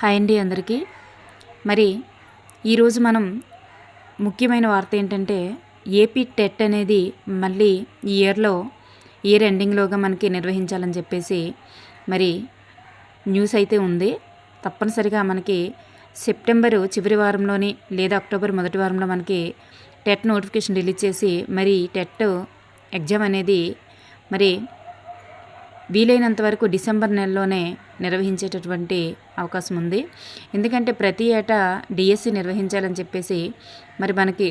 Hi అండి అందరికీ. మరి ఈరోజు మనం ముఖ్యమైన వార్త ఏంటంటే ఏపీ టెట్ అనేది మళ్ళీ ఈ ఇయర్లో ఇయర్ ఎండింగ్లోగా మనకి నిర్వహించాలని చెప్పేసి మరి న్యూస్ అయితే ఉంది. తప్పనిసరిగా మనకి సెప్టెంబరు చివరి వారంలోని లేదా అక్టోబర్ మొదటి వారంలో మనకి టెట్ నోటిఫికేషన్ రిలీజ్ చేసి మరి టెట్ ఎగ్జామ్ అనేది మరి వీలైనంత వరకు డిసెంబర్ నెలలోనే నిర్వహించేటటువంటి అవకాశం ఉంది. ఎందుకంటే ప్రతి ఏటా డిఎస్సి నిర్వహించాలని చెప్పేసి మరి మనకి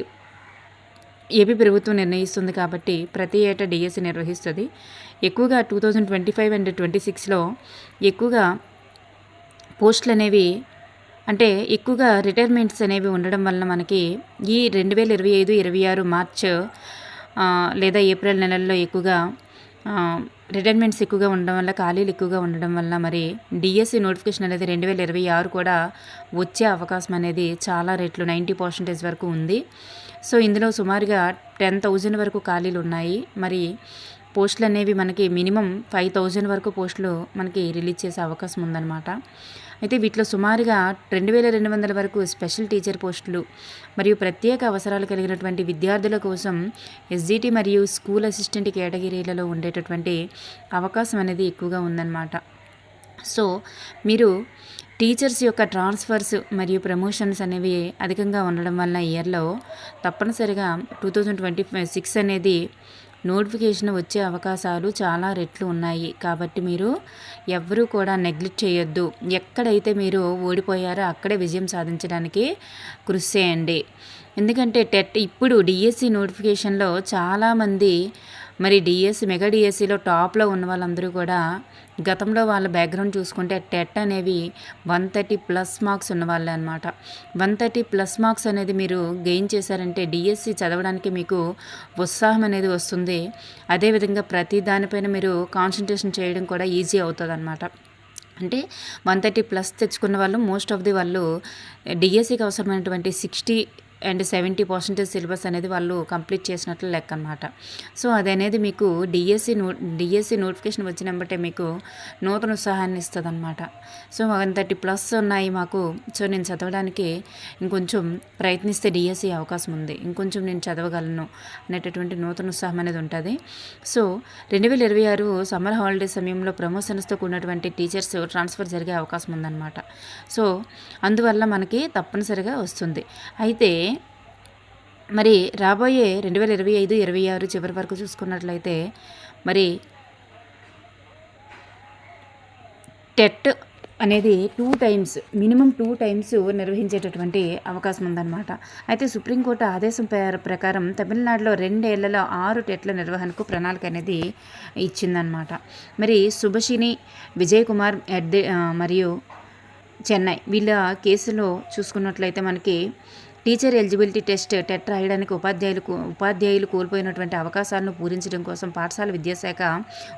ఏపీ ప్రభుత్వం నిర్ణయిస్తుంది కాబట్టి ప్రతి ఏటా డిఎస్సి నిర్వహిస్తుంది. ఎక్కువగా two thousand twenty five and twenty సిక్స్లో ఎక్కువగా పోస్టులు అనేవి అంటే ఎక్కువగా రిటైర్మెంట్స్ అనేవి ఉండడం వలన మనకి ఈ రెండు వేల ఇరవై ఐదు ఇరవై ఆరు మార్చ్ లేదా ఏప్రిల్ నెలల్లో ఎక్కువగా రిటైర్మెంట్స్ ఎక్కువగా ఉండడం వల్ల ఖాళీలు ఎక్కువగా ఉండడం వల్ల మరి డిఎస్సి నోటిఫికేషన్ అనేది రెండు వేల ఇరవై ఆరు కూడా వచ్చే అవకాశం అనేది చాలా రేట్లు నైంటీ పర్సెంటేజ్ వరకు ఉంది. సో ఇందులో సుమారుగా టెన్ థౌజండ్ వరకు ఖాళీలు ఉన్నాయి. మరి పోస్టులు అనేవి మనకి మినిమం ఫైవ్ థౌజండ్ వరకు పోస్టులు మనకి రిలీజ్ చేసే అవకాశం ఉందన్నమాట. అయితే వీటిలో సుమారుగా రెండు వేల రెండు వందల వరకు స్పెషల్ టీచర్ పోస్టులు మరియు ప్రత్యేక అవసరాలు కలిగినటువంటి విద్యార్థుల కోసం ఎస్జిటి మరియు స్కూల్ అసిస్టెంట్ కేటగిరీలలో ఉండేటటువంటి అవకాశం అనేది ఎక్కువగా ఉందన్నమాట. సో మీరు టీచర్స్ యొక్క ట్రాన్స్ఫర్స్ మరియు ప్రమోషన్స్ అనేవి అధికంగా ఉండడం వలన ఇయర్లో తప్పనిసరిగా టూ థౌజండ్ ట్వంటీ సిక్స్ అనేది నోటిఫికేషన్ వచ్చే అవకాశాలు చాలా రెట్లు ఉన్నాయి. కాబట్టి మీరు ఎవ్వరూ కూడా నెగ్లెక్ట్ చేయొద్దు. ఎక్కడైతే మీరు ఓడిపోయారో అక్కడే విజయం సాధించడానికి కృషి చేయండి. ఎందుకంటే టెట్ ఇప్పుడు డిఎస్సి నోటిఫికేషన్లో చాలామంది మరి డిఎస్సి మెగా డిఎస్సిలో టాప్లో ఉన్న వాళ్ళందరూ కూడా గతంలో వాళ్ళ బ్యాక్గ్రౌండ్ చూసుకుంటే టెట్ అనేవి వన్ థర్టీ ప్లస్ మార్క్స్ ఉన్నవాళ్ళే అనమాట వన్ థర్టీ ప్లస్ మార్క్స్ అనేది మీరు గెయిన్ చేశారంటే డిఎస్సి చదవడానికి మీకు ఉత్సాహం అనేది వస్తుంది. అదేవిధంగా ప్రతి దానిపైన మీరు కాన్సన్ట్రేషన్ చేయడం కూడా ఈజీ అవుతుంది అనమాట అంటే వన్ థర్టీ ప్లస్ తెచ్చుకున్న వాళ్ళు మోస్ట్ ఆఫ్ ది వాళ్ళు డిఎస్సికి అవసరమైనటువంటి sixty and seventy percentage syllabus అనేది వాళ్ళు కంప్లీట్ చేసినట్లు లెక్క అనమాట సో అది అనేది మీకు డిఎస్సి నో డిఎస్సి నోటిఫికేషన్ వచ్చినప్పుడే మీకు నూతన ఉత్సాహాన్ని ఇస్తుంది అనమాట సో వన్ థర్టీ ప్లస్ ఉన్నాయి మాకు. సో నేను చదవడానికి ఇంకొంచెం ప్రయత్నిస్తే డిఎస్సి అవకాశం ఉంది. ఇంకొంచెం నేను చదవగలను అనేటటువంటి నూతన ఉత్సాహం అనేది ఉంటుంది. సో రెండు వేల ఇరవై ఆరు సమ్మర్ హాలిడే సమయంలో ప్రమోషన్స్తో కూడినటువంటి టీచర్స్ ట్రాన్స్ఫర్ జరిగే అవకాశం ఉందన్నమాట. సో అందువల్ల మనకి తప్పనిసరిగా వస్తుంది. అయితే మరి రాబోయే రెండు వేల ఇరవై ఐదు ఇరవై ఆరు చివరి వరకు చూసుకున్నట్లయితే మరి టెట్ అనేది two times minimum two times నిర్వహించేటటువంటి అవకాశం ఉందన్నమాట. అయితే సుప్రీంకోర్టు ఆదేశం ప్రకారం తమిళనాడులో రెండేళ్ళలో ఆరు టెట్ల నిర్వహణకు ప్రణాళిక అనేది ఇచ్చిందనమాట మరి సుభషిని విజయ్ కుమార్ మరియు చెన్నై వీళ్ళ కేసులో చూసుకున్నట్లయితే మనకి టీచర్ ఎలిజిబిలిటీ టెస్ట్ టెట్ రాయడానికి ఉపాధ్యాయులకు ఉపాధ్యాయులు కోల్పోయినటువంటి అవకాశాలను పూరించడం కోసం పాఠశాల విద్యాశాఖ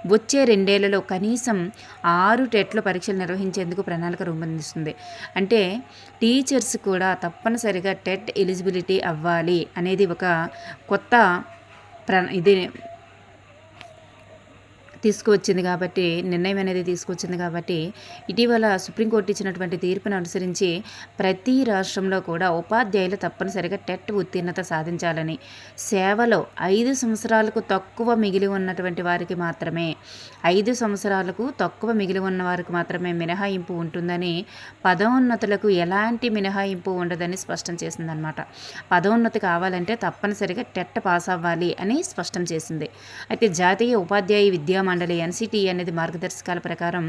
వచ్చే రెండేళ్ళలో కనీసం ఆరు టెట్ల పరీక్షలు నిర్వహించేందుకు ప్రణాళిక రూపొందిస్తుంది. అంటే టీచర్స్ కూడా తప్పనిసరిగా టెట్ ఎలిజిబిలిటీ అవ్వాలి అనేది ఒక కొత్త ప్ర ఇది తీసుకువచ్చింది కాబట్టి నిర్ణయం అనేది తీసుకొచ్చింది కాబట్టి ఇటీవల సుప్రీంకోర్టు ఇచ్చినటువంటి తీర్పును అనుసరించి ప్రతి రాష్ట్రంలో కూడా ఉపాధ్యాయులు తప్పనిసరిగా టెట్ ఉత్తీర్ణత సాధించాలని సేవలో ఐదు సంవత్సరాలకు తక్కువ మిగిలి ఉన్నటువంటి వారికి మాత్రమే ఐదు సంవత్సరాలకు తక్కువ మిగిలి ఉన్న వారికి మాత్రమే మినహాయింపు ఉంటుందని పదోన్నతులకు ఎలాంటి మినహాయింపు ఉండదని స్పష్టం చేసిందనమాట పదోన్నతి కావాలంటే తప్పనిసరిగా టెట్ పాస్ అవ్వాలి అని స్పష్టం చేసింది. అయితే జాతీయ ఉపాధ్యాయ విద్యా మండలి ఎన్సిటి అనేది మార్గదర్శకాల ప్రకారం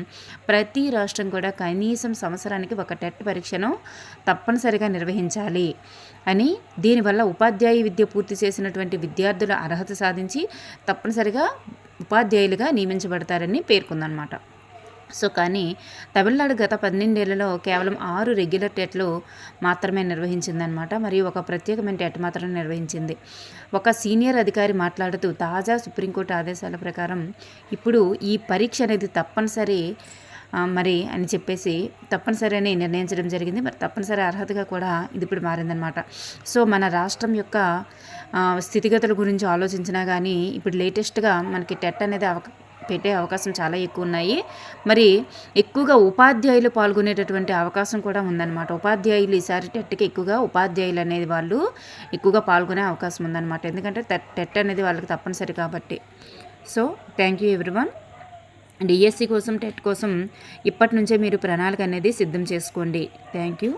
ప్రతి రాష్ట్రం కూడా కనీసం సంవత్సరానికి ఒక టెట్ పరీక్షను తప్పనిసరిగా నిర్వహించాలి అని దీనివల్ల ఉపాధ్యాయ విద్య పూర్తి చేసినటువంటి విద్యార్థుల అర్హత సాధించి తప్పనిసరిగా ఉపాధ్యాయులుగా నియమించబడతారని పేర్కొందనమాట సో కానీ తమిళనాడు గత పన్నెండేళ్ళలో కేవలం ఆరు రెగ్యులర్ టెట్లు మాత్రమే నిర్వహించిందనమాట మరియు ఒక ప్రత్యేకమైన టెట్ మాత్రమే నిర్వహించింది. ఒక సీనియర్ అధికారి మాట్లాడుతూ తాజా సుప్రీంకోర్టు ఆదేశాల ప్రకారం ఇప్పుడు ఈ పరీక్ష అనేది తప్పనిసరి మరి అని చెప్పేసి తప్పనిసరి అని నిర్ణయించడం జరిగింది. మరి తప్పనిసరి అర్హతగా కూడా ఇది ఇప్పుడు మారిందనమాట సో మన రాష్ట్రం యొక్క స్థితిగతుల గురించి ఆలోచించినా కానీ ఇప్పుడు లేటెస్ట్గా మనకి టెట్ అనేది అవక పెట్టే అవకాశం చాలా ఎక్కువ ఉన్నాయి మరి ఎక్కువగా ఉపాధ్యాయులు పాల్గొనేటటువంటి అవకాశం కూడా ఉందన్నమాట. ఉపాధ్యాయులు ఈసారి టెట్కి ఎక్కువగా ఉపాధ్యాయులు అనేది వాళ్ళు ఎక్కువగా పాల్గొనే అవకాశం ఉందన్నమాట. ఎందుకంటే టెట్ అనేది వాళ్ళకి తప్పనిసరి కాబట్టి. So thank you everyone. DSC కోసం టెట్ కోసం ఇప్పటి నుంచే మీరు ప్రణాళిక అనేది సిద్ధం చేసుకోండి. Thank you.